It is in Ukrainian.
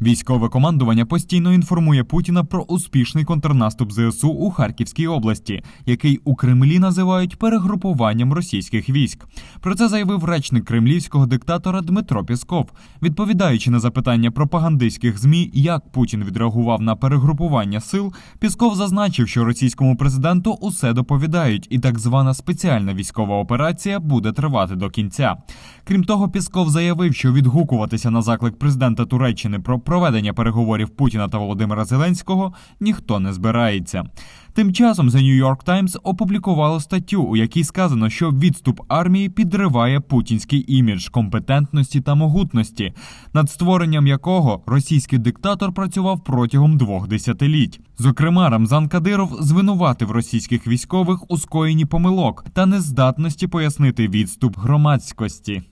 Військове командування постійно інформує Путіна про успішний контрнаступ ЗСУ у Харківській області, який у Кремлі називають перегрупуванням російських військ. Про це заявив речник кремлівського диктатора Дмитро Пісков, відповідаючи на запитання пропагандистських змі, як Путін відреагував на перегрупування сил. Пісков зазначив, що російському президенту усе доповідають, і так звана спеціальна військова операція буде тривати до кінця. Крім того, Пісков заявив, що відгукуватися на заклик президента Туреччини про проведення переговорів Путіна та Володимира Зеленського ніхто не збирається. Тим часом The New York Times опублікувало статтю, у якій сказано, що відступ армії підриває путінський імідж компетентності та могутності, над створенням якого російський диктатор працював протягом двох десятиліть. Зокрема, Рамзан Кадиров звинуватив російських військових у скоєнні помилок та нездатності пояснити відступ громадськості.